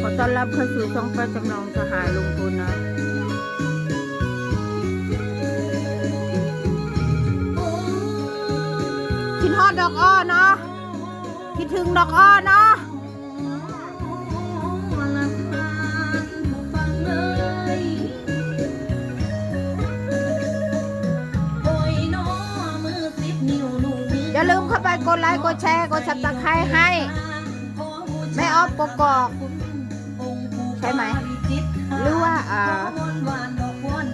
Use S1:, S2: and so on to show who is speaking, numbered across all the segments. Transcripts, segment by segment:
S1: ขอต้อนรับเข้าสู่ช่องป้าจำลองสหายลงทุนนะ คิดฮอดดอกอ้อเนาะ คิดถึงดอกอ้อเนาะ ดไลค์กดแชร์กดซับสไครต์ให้แม่ออฟกกอกใช่ไหมหรือว่าอ่า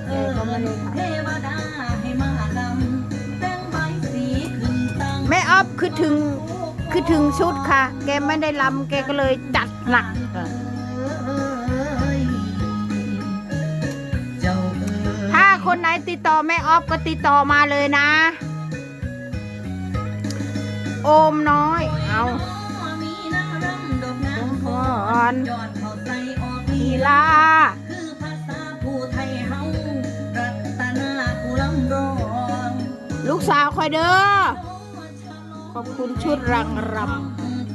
S1: เออก็ไม่รู้ค่ะแม่ออฟคือถึงคือถึงชุดค่ะ แกไม่ได้ลำแกก็เลยจัดหนักถ้าคนไหนติดต่อแม่ออฟก็ติดต่อมาเลยนะ โอมน้อย เอาพรลีลา
S2: คือภาษาผู้ไทยเฮารัตนาผู้ลำร้อง
S1: ลูกสาวคอยเด้อ ขอบคุณชุดรังร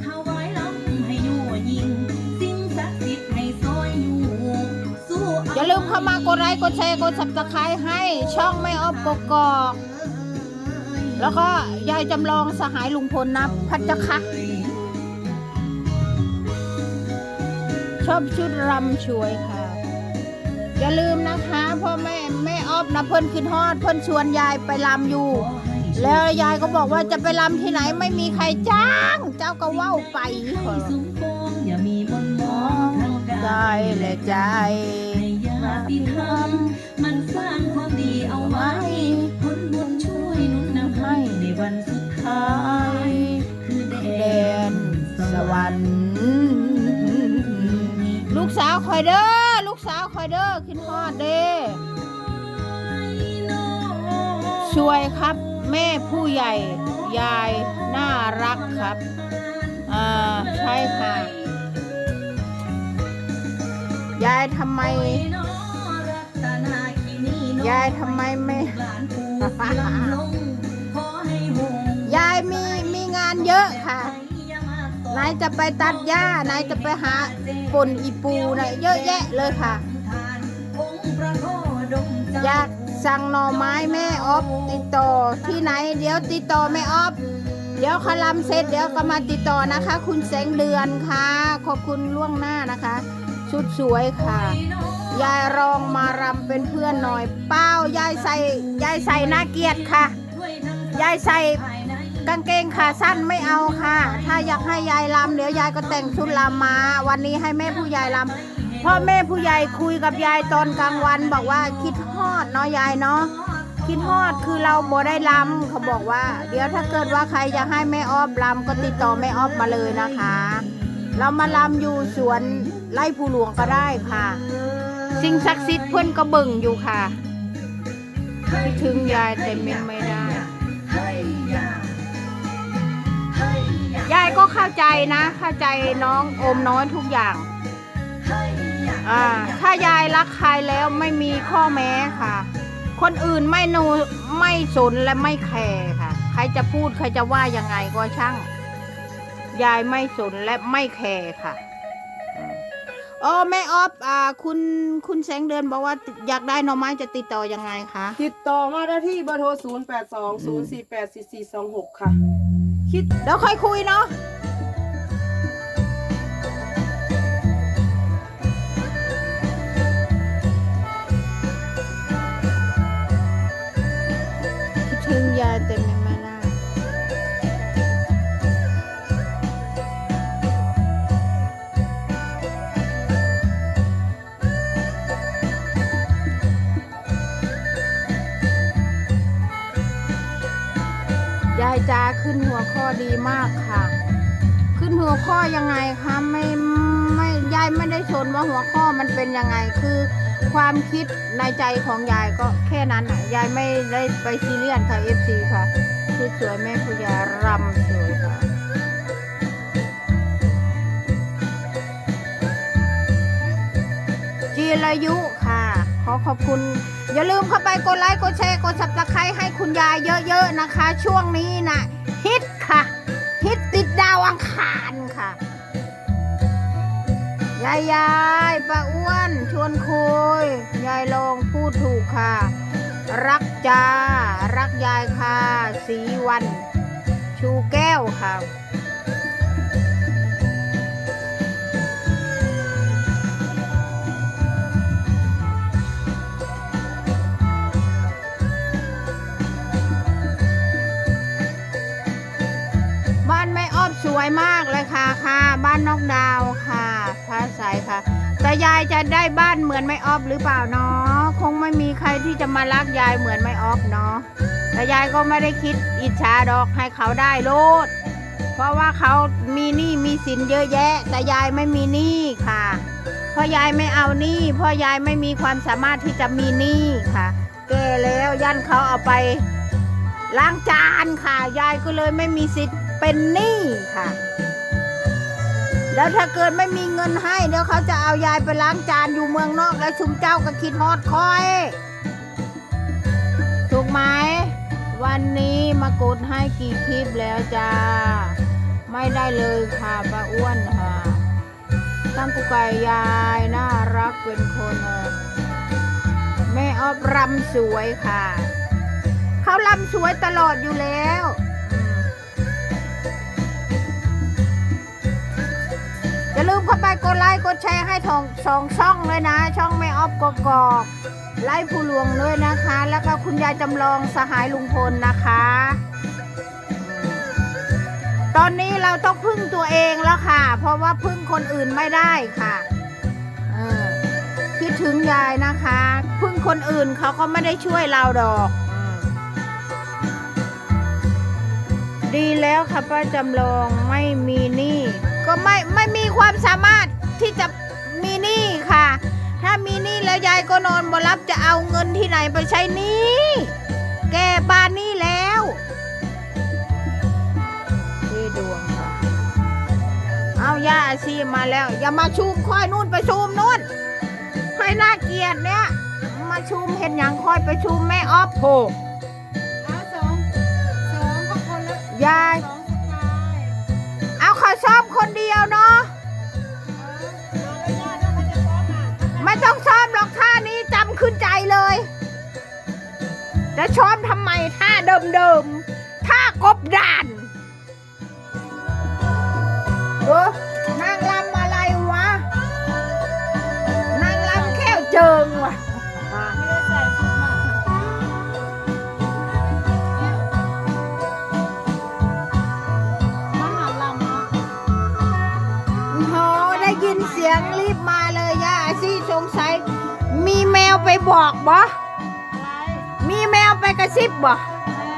S2: ถวายลำให้อยู่ยิง สิ่งศักดิ์สิทธิ์ให้ซอยอยู่สู้ำ
S1: อย่าลืมเข้ามากดไลค์กดแชร์กดสับสไครต์ให้ช่องไม่ออฟกกอก แล้วก็ยายจำลองสหายลุงพลนะพัชคะชอบชุดรำช่วยค่ะ อย่าลืมนะคะพ่อแม่แม่ออฟนะเพิ่นขึ้นฮอด เพิ่นชวนยายไปรำอยู่ แล้วยายก็บอกว่าจะไปรำที่ไหนไม่มีใครจ้าง เจ้าก็เว้าไป
S2: คอยสุมโปงอย่ามีมนต์ม
S1: อ๋อ
S2: องทาง
S1: ใจ
S2: กาย
S1: และใจ
S2: ให้ญาติธราวคอ
S1: ยเด้อลูกสาวคอยเด้อขึ้นฮอดเด้ช่วยครับ แม่ผู้ใหญ่ยายน่ารักครับ อ่าใช่ค่ะ ยายทำไม ยายทำไมไม่ ยายมีมีงานเยอะค่ะ จะไปตัดหญ้านายจะไปหาปนอีปูนะเยอะแยะเลยค่ะ อยากสั่งหน่อไม้แม่ออฟติดต่อที่ไหน เดี๋ยวติดต่อแม่ออฟเดี๋ยวคลำเสร็จเดี๋ยวก็มาติดต่อนะคะ คุณแสงเดือนค่ะ ขอบคุณล่วงหน้านะคะ ชุดสวยค่ะ ยายรองมารำเป็นเพื่อนหน่อย เป้ายายใส่ยายใส่น่าเกียดค่ะ ยายใส่ กางเกงขาสั้นไม่เอาค่ะ ถ้าอยากให้ยายลำเดี๋ยวยายก็แต่งชุดลำมา วันนี้ให้แม่ผู้ใหญ่ลำพ่อแม่ผู้ใหญ่คุยกับยายตอนกลางวัน บอกว่าคิดฮอดเนาะยายเนาะคิดฮอดคือเราบ่ได้ลำเขาบอกว่า เดี๋ยวถ้าเกิดว่าใครจะให้แม่ออฟลำก็ติดต่อแม่ออฟมาเลยนะคะ เรามาลำอยู่สวนไร่ภูหลวงก็ได้ค่ะ สิ่งศักดิ์สิทธิ์เพื่อนก็บิ่งอยู่ค่ะคิดถึงยายแต่ไม่ได้ ใจนะ เข้าใจน้องโอมน้อยทุกอย่างอ่าถ้ายายรักใครแล้วไม่มีข้อแม้ค่ะ คนอื่นไม่นูไม่สนและไม่แคร์ค่ะ ใครจะพูดใครจะว่ายังไงก็ช่าง ยายไม่สนและไม่แคร์ค่ะอ๋อแม่ออฟอ่าคุณคุณแสงเดือนบอกว่าอยากได้หน่อไม้จะติดต่อยังไงคะ
S3: ติดต่อมาได้ที่เบอร์โทร 0 8 2 0 4 8 4 4 2 6 ค่ะ คิด
S1: เดี๋ยวค่อยคุยเนาะ ยายจ้าขึ้นหัวข้อดีมากค่ะ ขึ้นหัวข้อยังไงคะไม่ไม่ยายไม่ได้ชนว่าหัวข้อมันเป็นยังไงคือ ความคิดในใจของยายก็แค่นั้นน่ะยายไม่ได้ไปซีเรียสค่ะเอฟซีค่ะชุดสวยแม่พุยารำสวยค่ะจีรายุค่ะ ขอขอบคุณ อย่าลืมเข้าไปกดไลค์กดแชร์กดสับตะไคร้ให้คุณยายเยอะๆนะคะ ช่วงนี้นะฮิตค่ะ ฮิตติดดาวอังคารค่ะ ยายยายป้าอ้วนชวนคุย ยายลองพูดถูกค่ะ รักจ้ารักยายค่ะ สีวัน ชูแก้วค่ะ วยมากเลยค่ะค่ะ บ้านนอกดาวค่ะฟ้าใสค่ะ แต่ยายจะได้บ้านเหมือนไม่ออบหรือเปล่าเนาะคงไม่มีใครที่จะมารักยายเหมือนไม่ออบเนาะแต่ยายก็ไม่ได้คิดอิจฉาดอกให้เขาได้โลด เพราะว่าเขามีหนี้มีสินเยอะแยะ แต่ยายไม่มีหนี้ค่ะเพราะยายไม่เอาหนี้เพราะยายไม่มีความสามารถที่จะมีหนี้ค่ะแก่แล้วยันเขาเอาไปล้างจานค่ะ ยายก็เลยไม่มีสิทธิ์ เป็นหนี้ค่ะ แล้วถ้าเกิดไม่มีเงินให้เดี๋ยวเขาจะเอายายไปล้างจานอยู่เมืองนอกแล้วชุมเจ้าก็คิดฮอดคอย ถูกไหม วันนี้มากดให้กี่คลิปแล้วจ้า ไม่ได้เลยค่ะป้าอ้วนค่ะตั้งกุกไก่ยายน่ารักเป็นคนแม่ออบรำสวยค่ะ เขาลำสวยตลอดอยู่แล้ว อย่าลืมเข้าไปกดไลค์กดแชร์ให้ทองสองช่องเลยนะ ช่องแม่ออฟกกอกไล่ผู้หลวงด้วยนะคะ แล้วก็คุณยายจำลองสหายลุงพลนะคะ ตอนนี้เราต้องพึ่งตัวเองแล้วค่ะ เพราะว่าพึ่งคนอื่นไม่ได้ค่ะคิดถึงยายนะคะ พึ่งคนอื่นเขาก็ไม่ได้ช่วยเราดอกอดีแล้วค่ะป้าจำลองไม่มีหนี้ ก็ไม่ไม่มีความสามารถที่จะมีหนี้ค่ะ ถ้ามีหนี้แล้วยายก็นอนบ่รับจะเอาเงินที่ไหนไปใช้หนี้แกบ้านหนี้แล้วที่ดวงค่ะเอาย่าอาชีมาแล้ว อย่ามาชูมค่อยนู่นไปชูมนู่นค่อยน่าเกลียดเนี่ย มาชูมเห็นอย่างค่อยไปชูมแม่ออฟโผ
S3: เอาสองสองก็คนละ
S1: ยาย
S3: สองสไตล์
S1: เอาเขาชอบ คนเดียวเนาะ
S3: เออเอาแล้วญาติว่าเขาจะซ้อมอะ
S1: ไม่ต้องซ้อมหรอกท่านี้จำขึ้นใจเลย จะซ้อมทำไมท่าเดิมๆท่ากบดานเออ บอกบ่
S3: อะไร
S1: มีแมวไปกระซิบบ่
S3: แม่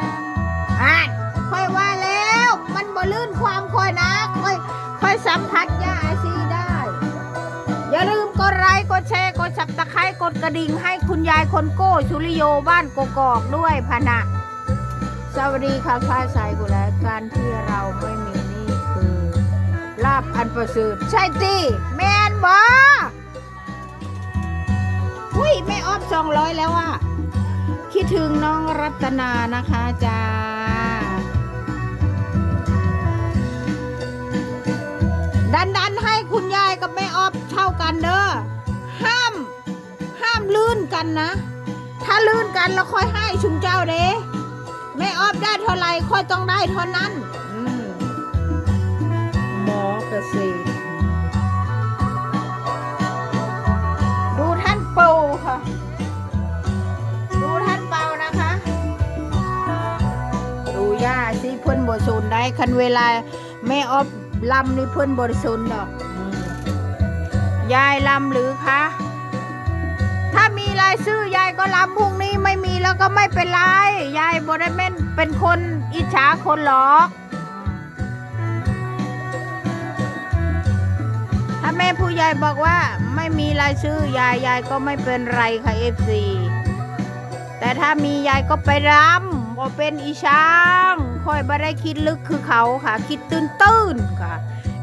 S1: อ่านค่อยว่าแล้ว มันบ่ลื่นความค่อยนะค่อยค่อยสัมผัสยาอาซีได้ อย่าลืมกดไลค์กดแชร์กดสับตะไคร้กดกระดิ่งให้คุณยายคนโก้ชุริโยบ้านกกอกด้วยพะนะสวัสดีค่ะฟ้าใสกุแลการที่เราไม่มีนี่คือ ลาบอันประเสริฐใช่ตีแมนบอ อุ้ยไม่ออฟสองร้อยแล้วอะคิดถึงน้องรัตนานะคะจ้าดันดันให้คุณยายกับแม่ออฟเท่ากันเด้อห้าม ห้ามลื่นกันนะ ถ้าลื่นกันแล้วค่อยให้ชุมเจ้าเด้แม่ออฟได้เท่าไรค่อยต้องได้เท่านั้นหมอเกษตร ค่ะ ดูท่านเป่านะคะ ดูย่าสิเพื่อนบทสูนได้คันเวลาแม่ออฟลำนี่เพื่อนบทสูนดอกอืมยายลำหรือคะ ถ้ามีรายชื่อยายก็ลำพรุ่งนี้ไม่มีแล้วก็ไม่เป็นไร ยายบได้แม่นเป็นคนอิจฉาคนหรอก ถ้าแม่ผู้ใหญ่บอกว่าไม่มีรายชื่อยายยายก็ไม่เป็นไรค่ะเอฟซีแต่ถ้ามียายก็ไปรำบ่เป็นอีช้างค่อยบ่ได้คิดลึกคือเขาค่ะ คิดตื้นตื้นๆค่ะ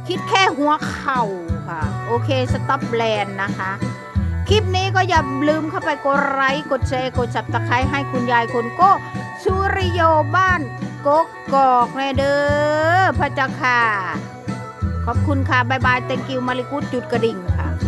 S1: คิดแค่หัวเข่าค่ะ โอเคสต็อปแลนด์นะคะ คลิปนี้ก็อย่าลืมเข้าไปกดไลค์กดแชร์กดจับตะไคร้ให้คุณยายคนโก้สุริโยบ้านกกกอกแน่เด้อพระเจ้าค่ะ ขอบคุณค่ะบายบายเต็งกิวมาริกุดจุดกระดิ่ง